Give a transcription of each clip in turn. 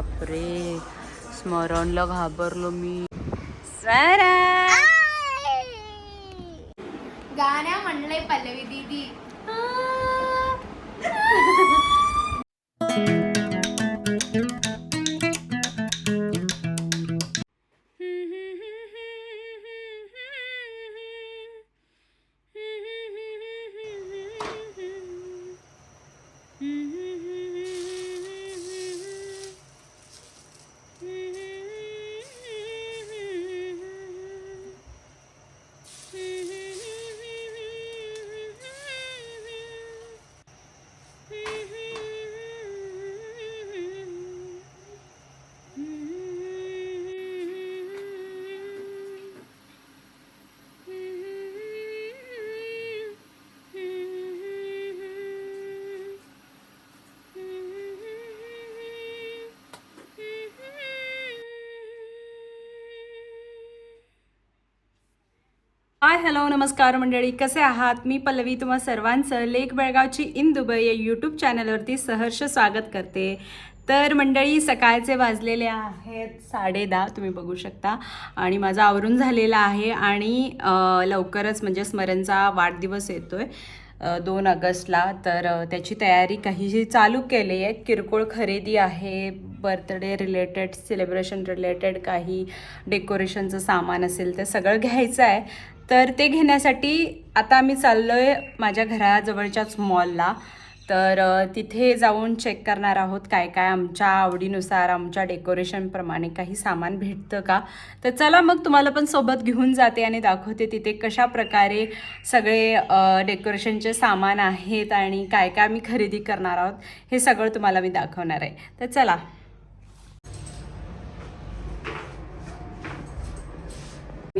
बापरे. स्मरणला घाबरलो मी. स्वरा. गाण्या म्हणलंय पल्लवी दीदी. हाय हॅलो नमस्कार मंडळी. कसे आहात? मी पल्लवी. तुम्हा सर्वांचं लेक बेळगावची इन दुबई या यूट्यूब चॅनलवरती सहर्ष स्वागत करते. तर मंडळी सकाळचे वाजलेले आहेत साडे दहा तुम्ही बघू शकता. आणि माझा आवरून झालेला आहे आणि लवकरच म्हणजे स्मरणचा वाढदिवस येतो आहे दोन ऑगस्टला. तर त्याची तयारी काहीशी चालू केली आहे. किरकोळ खरेदी आहे. बर्थडे रिलेटेड सेलिब्रेशन रिलेटेड काही डेकोरेशनचं सामान असेल ते सगळं घ्यायचं आहे. तर ते घेण्यासाठी आता आम्ही चाललो आहे माझ्या घराजवळच्याच मॉलला. तर तिथे जाऊन चेक करणार आहोत काय काय आमच्या आवडीनुसार आमच्या डेकोरेशनप्रमाणे काही सामान भेटतं का? तर चला मग तुम्हाला पण सोबत घेऊन जाते आणि दाखवते तिथे कशा प्रकारे सगळे डेकोरेशनचे सामान आहेत आणि काय काय आम्ही खरेदी करणार आहोत हे सगळं तुम्हाला मी दाखवणार आहे. तर चला.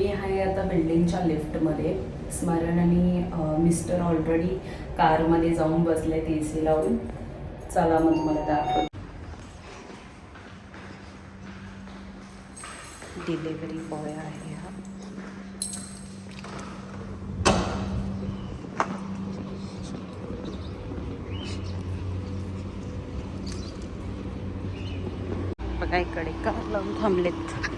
मी आहे आता बिल्डिंगच्या लिफ्टमध्ये. स्मरण आणि मिस्टर ऑलरेडी कारमध्ये जाऊन बसलेत ए सी लावून. चला मग तुम्हाला दाखव डिलेवरी बॉय आहे हा. बघा इकडे कार लावून थांबलेत.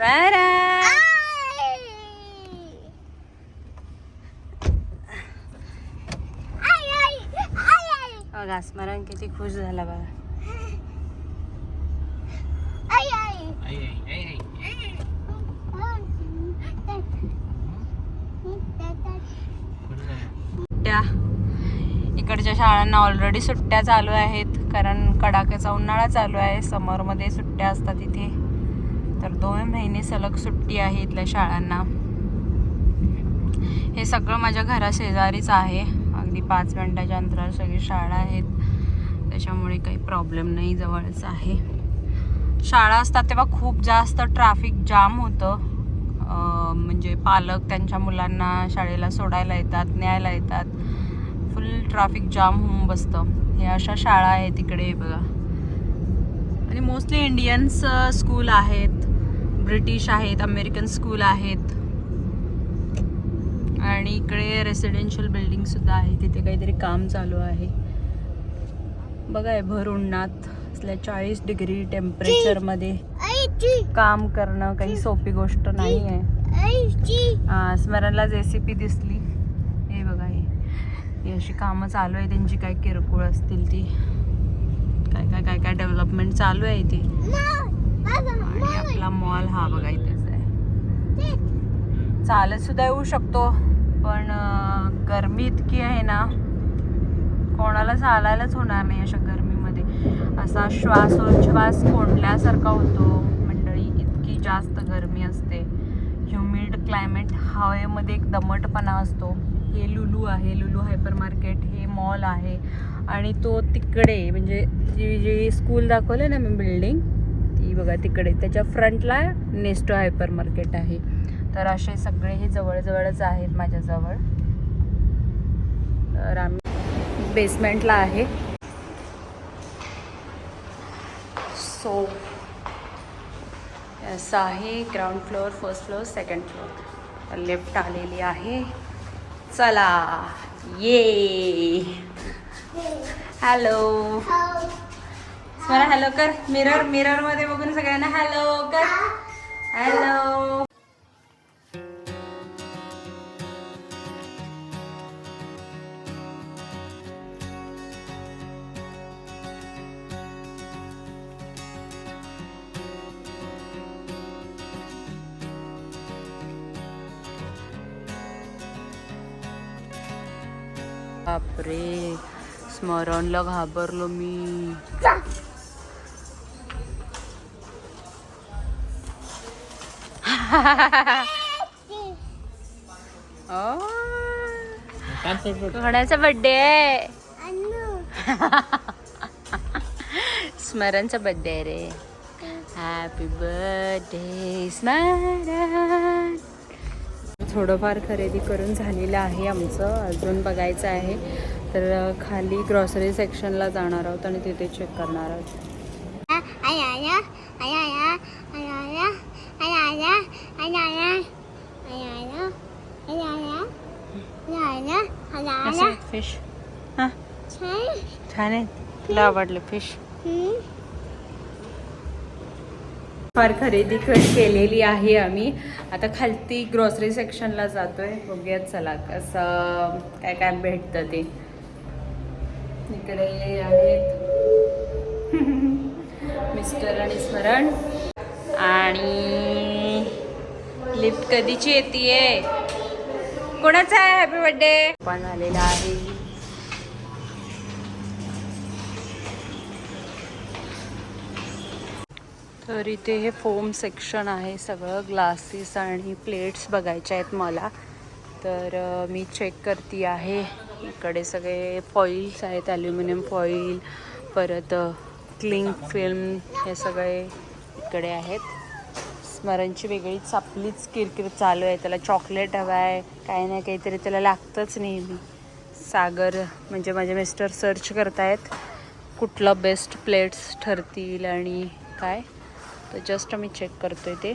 स्वरा बघा स्मरण किती खुश झाला बघा. सुट्ट्या इकडच्या शाळांना ऑलरेडी सुट्ट्या चालू आहेत कारण कडाक्याचा उन्हाळा चालू आहे. समरमध्ये सुट्ट्या असतात इथे. तर दोन महिने सलग सुट्टी आहे इथल्या शाळांना. हे सगळं माझ्या घराशेजारीच आहे. अगदी पाच मिनटाच्या अंतरावर सगळी शाळा आहेत. त्याच्यामुळे काही प्रॉब्लेम नाही जवळच आहे. शाळा असतात तेव्हा खूप जास्त ट्रॅफिक जाम होतं. म्हणजे पालक त्यांच्या मुलांना शाळेला सोडायला येतात न्यायला येतात. फुल ट्रॅफिक जाम होऊन बसतं. हे अशा शाळा आहेत तिकडे बघा. आणि मोस्टली इंडियन्स स्कूल आहेत. ब्रिटिश आहेत अमेरिकन स्कूल आहेत. आणि इकडे रेसिडेन्शियल बिल्डिंग सुद्धा आहे तिथे काहीतरी काम चालू आहे. बघा हे भर उन्हात असल्या चाळीस डिग्री टेम्परेचरमध्ये काम करणं काही सोपी गोष्ट नाही आहे हा, स्मरणला जेसीपी दिसली. हे बघा ही. अशी कामं चालू आहे त्यांची काय किरकोळ असतील ती. काय काय काय काय डेव्हलपमेंट चालू आहे ती. आणि आपला मॉल हा बघा इथेच आहे. चालत सुद्धा येऊ शकतो पण गर्मी इतकी आहे ना कोणाला चालायलाच होणार नाही अशा गरमीमध्ये. असा श्वासोच्छ्वास कोंडल्यासारखा होतो. मंडळी इतकी जास्त गर्मी असते. ह्युमिड क्लायमेट हवेमध्ये एक दमटपणा असतो. हे लुलू आहे लुलू हायपर मार्केट हे मॉल आहे. आणि तो तिकडे म्हणजे जी जी स्कूल दाखवलं ना मी बिल्डिंग ती बघा तिकडे त्याच्या फ्रंटला नेस्टो हायपर मार्केट आहे. तर असे सगळे हे जवळजवळच आहेत माझ्याजवळ. तर आम्ही बेसमेंटला आहे. सो असं आहे ground floor first floor second floor left आलेली आहे. चला. ये हॅलो स्वरा हॅलो कर. मिरर मिररमध्ये बघून सगळ्यांना हॅलो कर. हॅलो बापरे स्मरणला घाबरलो मी. कोणाचा बर्थडे आहे? स्मरणचा बर्थडे आहे रे. हॅपी बर्थडे स्मरण. थोडंफार खरेदी करून झालेलं आहे आमचं. अजून बघायचं आहे. तर खाली ग्रॉसरी सेक्शनला जाणार आहोत आणि तिथे चेक करणार आहोत. फिश हां छान आहे तुला आवडलं फिश फार खरेदी केलेली आहे आम्ही. आता खालती ग्रॉसरी सेक्शनला जातोय. बघूयात चला कसं काय काय भेटतं ते. इकडे आहेत. मिस्टर आणि स्मरण. आणि लिफ्ट कधीची येते कोणाचा आहे? हॅपी बर्थडे पण आलेला आहे. तर इथे हे फोम सेक्शन आहे सगळं ग्लासेस आणि प्लेट्स बघायचे आहेत मला. तर मी चेक करते आहे. इकडे सगळे फॉईल्स आहेत ॲल्युमिनियम फॉईल परत क्लिंग फिल्म हे सगळे इकडे आहेत. स्मरणची वेगळीच आपलीच किरकिर चालू आहे. त्याला चॉकलेट हवं आहे काही ना काहीतरी त्याला लागतंच नेहमी. सागर म्हणजे माझे मिस्टर सर्च करतायत. कुठलं बेस्ट प्लेट्स ठरतील आणि काय? तर जस्ट मी चेक करतोय ते.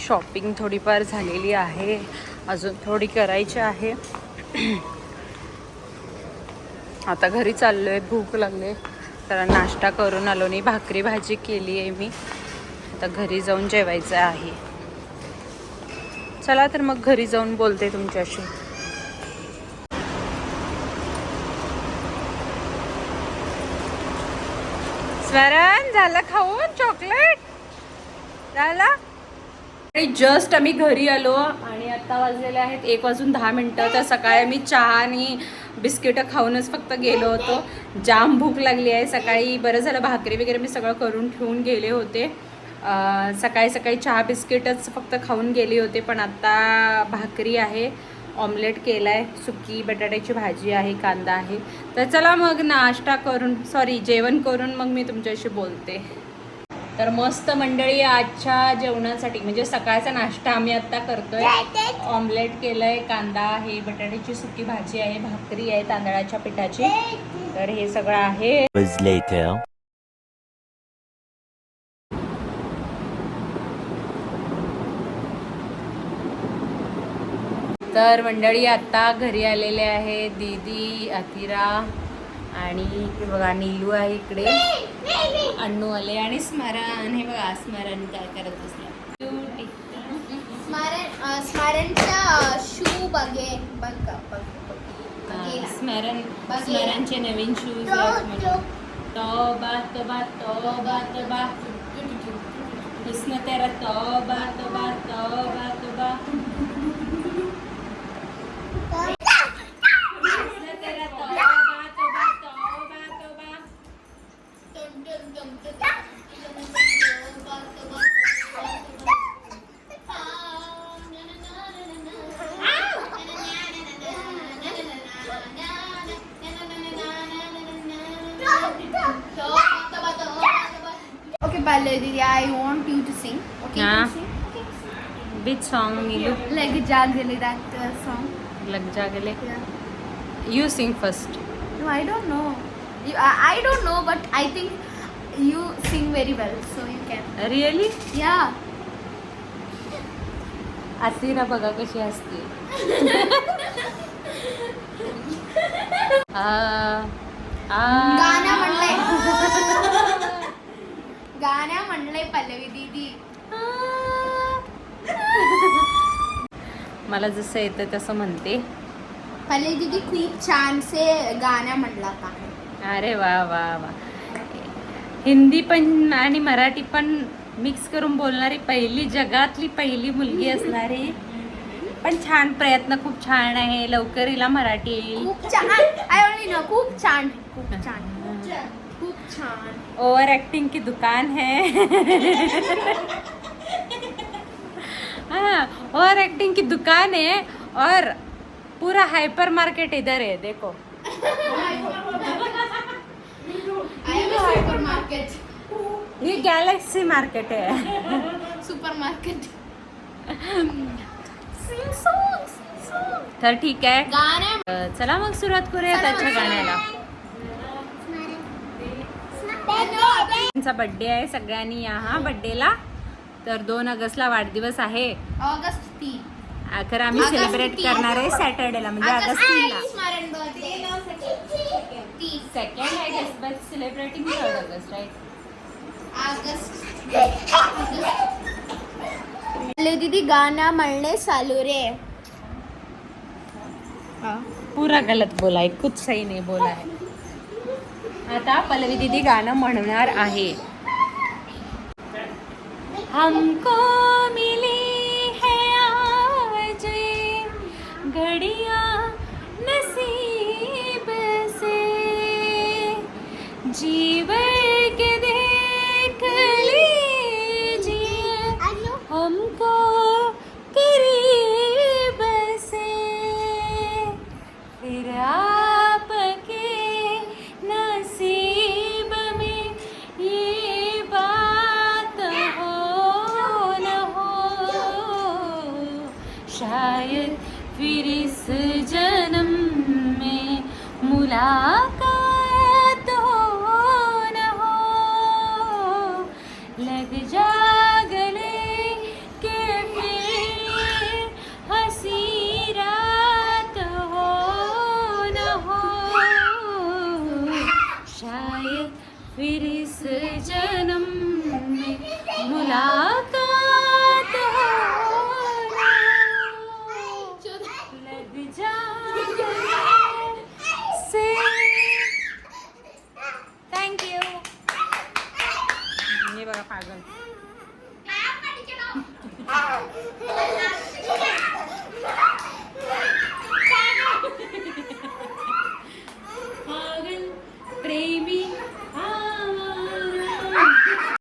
शॉपिंग थोडीफार झालेली आहे. अजून थोडी करायची आहे. आता घरी चाललो आहे भूक लागले तर नाश्ता करून आलो नाही भाकरी भाजी केली आहे मी. आता घरी जाऊन जेवायचं आहे. चला तर मग घरी जाऊन बोलते तुमच्याशी. स्वरण झालं खाऊन? चॉकलेट झाला? आणि जस्ट आम्ही घरी आलो आणि आता वाजलेले आहेत एक वाजून दहा मिनटं. तर सकाळी आम्ही चहा आणि बिस्किटं खाऊनच फक्त गेलो होतो. जाम भूक लागली आहे. सकाळी बरं झालं भाकरी वगैरे मी सगळं करून ठेवून गेले होते. सकाळी सकाळी चहा बिस्किटच फक्त खाऊन गेले होते पण आत्ता भाकरी आहे ऑमलेट केला आहे सुकी बटाट्याची भाजी आहे कांदा आहे. तर चला मग नाश्ता करून सॉरी जेवण करून मग मी तुमच्याशी बोलते. तर मस्त मंडळी आजच्या जेवणासाठी म्हणजे सकाळचा नाश्ता आम्ही आता करतोय. ऑमलेट केलंय कांदा आहे बटाट्याची सुकी भाजी आहे भाकरी आहे तांदळाच्या पिठाची. तर हे सगळं आहे. तर मंडळी आता घरी आलेले आहे दीदी अतिरा. आणि इकडे बघा नीलू आहे इकडे अण्णू आले आणि स्मरण हे बघा स्मरण काय करत असलं. स्मरण स्मरणचा शू बघे बघ. स्मरण. स्मरणचे नवीन शूज. तोबा तोबा तोबा तोबा हुस्न तेरा तोबा तोबा तोबा तोबा beach song Neelu Like Jagale, that uh, song. लग जा गले Yeah. You sing first No, I don't know. You, I, I don't know, but I think you sing very well, so you can. Really Yeah. Atira बघा कशी असते आ, आ. गाणं म्हणलंय गाणं म्हणलंय पल्लवी दीदी मला जसं येतं तसं म्हणते. पल्लवी दीदी खूप छानसे गाणं म्हणला होता अरे वा वा वा. हिंदी पण आणि मराठी पण मिक्स करून बोलणारी पहिली जगातली पहिली मुलगी असणारी. पण छान प्रयत्न खूप छान आहे. लवकर हिला मराठी येईल. खूप छान. आय ओनली नो खूप छान खूप छान. खूप छान. ओवर एक्टिंग की दुकान है. हाँ ओवर एक्टिंग की दुकान है और पूरा हाइपर मार्केट इधर है देखो। ये गैलेक्सी मार्केट है। सुपर मार्केट तर ठीक आहे चला मग सुरुवात करूया त्याच्या. गाण्याला। त्यांचा बड्डे आहे सगळ्यांनी या हा बड्डेला तर दोन ऑगस्टला वाढदिवस आहे. तीन. आ, तर आम्ही ऑगस्ट सेलिब्रेट तीन. करणार आहे सॅटर्डेला म्हणजे ऑगस्ट तीनला. स्मरण बर्थडे तीस second August but celebrating third August right August. दीदी गाना म्हणले चालू रे. पूरा गलत बोला है कुछ सही नहीं बोला. है आता पल्लवी दीदी गाणं म्हणणार आहे. हमको मिली है आज घड़िया नसीब से। जीवन लग जागले के फिर हसी रात हो न हो। शायद फिर इस जन्म में मुलाकात हो न हो। लग जा गले से थँक्यू हे बघा पागल पागल प्रेमी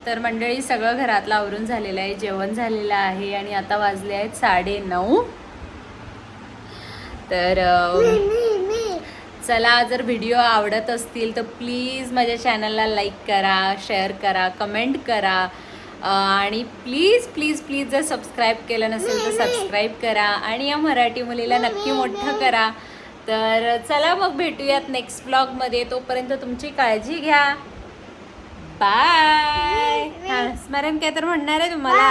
तर मंडळी सगळं घरातलं आवरून झालेलं आहे जेवण झालेलं आहे आणि आता वाजले आहेत साडे नऊ तर चला जर व्हिडिओ आवडत असतील तर प्लीज माझ्या चॅनलला लाईक करा शेअर करा कमेंट करा. आणि प्लीज प्लीज प्लीज जर सबस्क्राईब केलं नसेल तर सबस्क्राईब करा आणि या मराठी मुलीला नक्की मोठं करा. तर चला मग भेटूयात नेक्स्ट ब्लॉगमध्ये तोपर्यंत तुमची काळजी घ्या. बाय. हा स्मरण काय तर म्हणणार आहे तुम्हाला